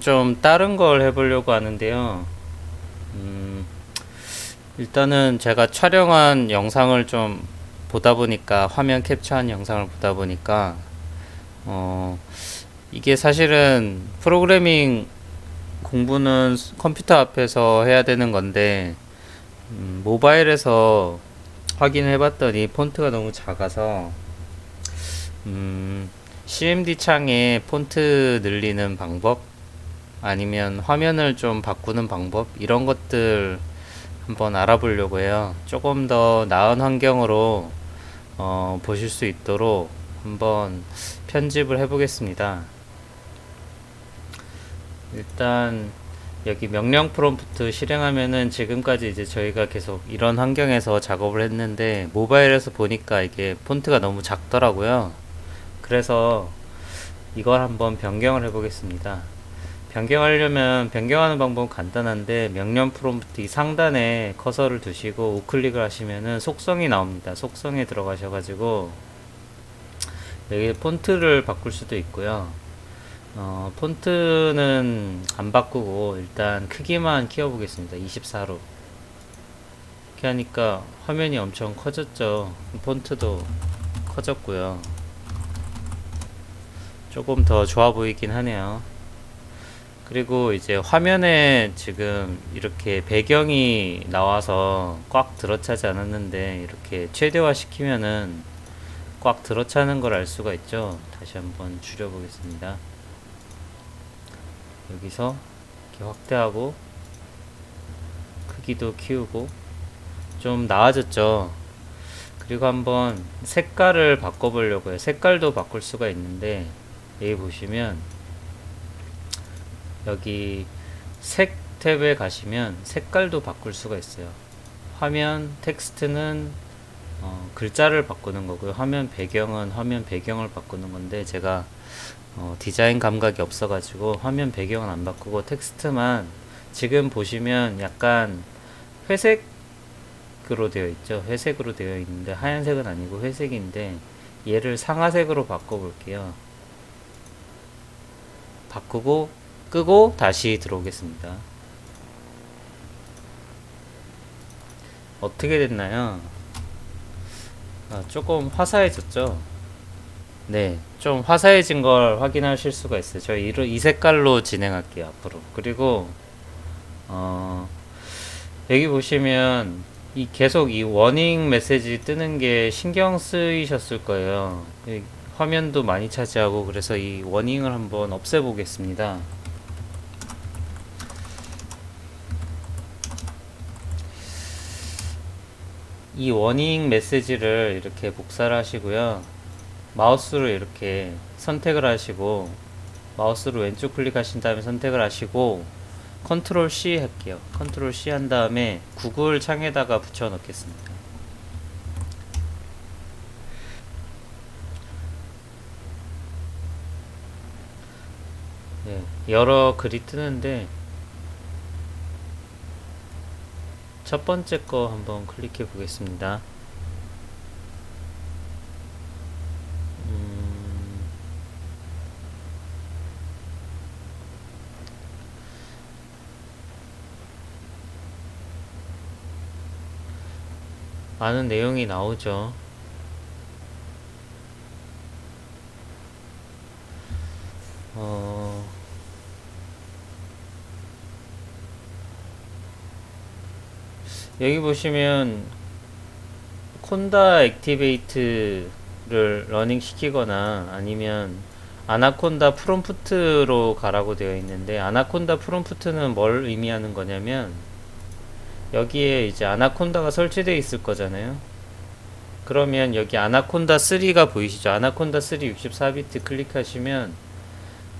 좀 다른 걸 해보려고 하는데요. 음, 일단은 제가 촬영한 영상을 좀 보다 보니까 화면 캡처한 영상을 보다 보니까 어, 이게 사실은 프로그래밍 공부는 컴퓨터 앞에서 해야 되는 건데 음, 모바일에서 확인해 봤더니 폰트가 너무 작아서 음, CMD 창에 폰트 늘리는 방법 아니면 화면을 좀 바꾸는 방법 이런 것들 한번 알아보려고 해요. 조금 더 나은 환경으로 어, 보실 수 있도록 한번 편집을 해보겠습니다. 일단 여기 명령 프롬프트 실행하면은 지금까지 이제 저희가 계속 이런 환경에서 작업을 했는데 모바일에서 보니까 이게 폰트가 너무 작더라고요. 그래서 이걸 한번 변경을 해보겠습니다. 변경하려면 변경하는 방법은 간단한데 명령 프롬프트 이 상단에 커서를 두시고 우클릭을 하시면은 속성이 나옵니다. 속성에 들어가셔가지고 여기 폰트를 바꿀 수도 있고요. 어, 폰트는 안 바꾸고 일단 크기만 키워보겠습니다. 24로. 이렇게 하니까 화면이 엄청 커졌죠. 폰트도 커졌고요. 조금 더 좋아 보이긴 하네요. 그리고 이제 화면에 지금 이렇게 배경이 나와서 꽉 들어차지 않았는데 이렇게 최대화 시키면은 꽉 들어차는 걸 알 수가 있죠. 다시 한번 줄여 보겠습니다. 여기서 이렇게 확대하고 크기도 키우고 좀 나아졌죠. 그리고 한번 색깔을 바꿔 보려고 해요. 색깔도 바꿀 수가 있는데 여기 보시면 여기 색 탭에 가시면 색깔도 바꿀 수가 있어요. 화면 텍스트는 어, 글자를 바꾸는 거고요. 화면 배경은 화면 배경을 바꾸는 건데 제가 어, 디자인 감각이 없어가지고 화면 배경은 안 바꾸고 텍스트만 지금 보시면 약간 회색으로 되어 있죠. 회색으로 되어 있는데 하얀색은 아니고 회색인데 얘를 상아색으로 바꿔볼게요. 바꾸고 끄고 다시 들어오겠습니다. 어떻게 됐나요? 아, 조금 화사해졌죠? 네, 좀 화사해진 걸 확인하실 수가 있어요. 저 이, 이 색깔로 진행할게요, 앞으로. 그리고, 어, 여기 보시면, 이 계속 이 워닝 메시지 뜨는 게 신경 쓰이셨을 거예요. 이 화면도 많이 차지하고, 그래서 이 워닝을 한번 없애보겠습니다. 이 워닝 메시지를 이렇게 복사를 하시고요. 마우스로 이렇게 선택을 하시고 마우스로 왼쪽 클릭하신 다음에 선택을 하시고 컨트롤 C 할게요. 컨트롤 C 한 다음에 구글 창에다가 붙여 넣겠습니다. 네, 여러 글이 뜨는데 첫 번째 거 한번 클릭해 보겠습니다. 음, 많은 내용이 나오죠. 여기 보시면 콘다 액티베이트를 러닝 시키거나 아니면 아나콘다 프롬프트로 가라고 되어 있는데 아나콘다 프롬프트는 뭘 의미하는 거냐면 여기에 이제 아나콘다가 설치되어 있을 거잖아요. 그러면 여기 아나콘다 3가 보이시죠? 아나콘다 3 64비트 클릭하시면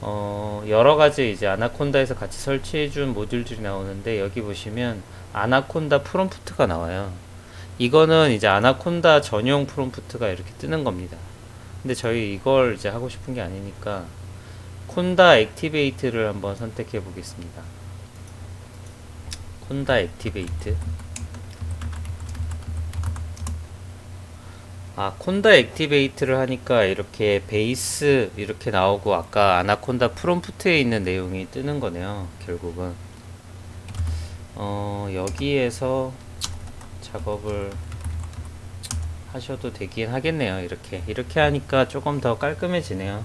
어 여러 가지 이제 아나콘다에서 같이 설치해 준 모듈들이 나오는데 여기 보시면 아나콘다 프롬프트가 나와요. 이거는 이제 아나콘다 전용 프롬프트가 이렇게 뜨는 겁니다. 근데 저희 이걸 이제 하고 싶은 게 아니니까 콘다 액티베이트를 한번 선택해 보겠습니다. 콘다 액티베이트 아, 콘다 액티베이트를 하니까 이렇게 베이스 이렇게 나오고 아까 아나콘다 프롬프트에 있는 내용이 뜨는 거네요. 결국은. 어, 여기에서 작업을 하셔도 되긴 하겠네요. 이렇게. 이렇게 하니까 조금 더 깔끔해지네요.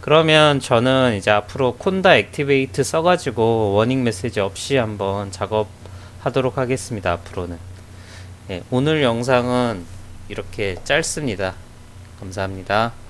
그러면 저는 이제 앞으로 콘다 액티베이트 써가지고 워닝 메시지 없이 한번 작업하도록 하겠습니다. 앞으로는. 예, 오늘 영상은 이렇게 짧습니다. 감사합니다.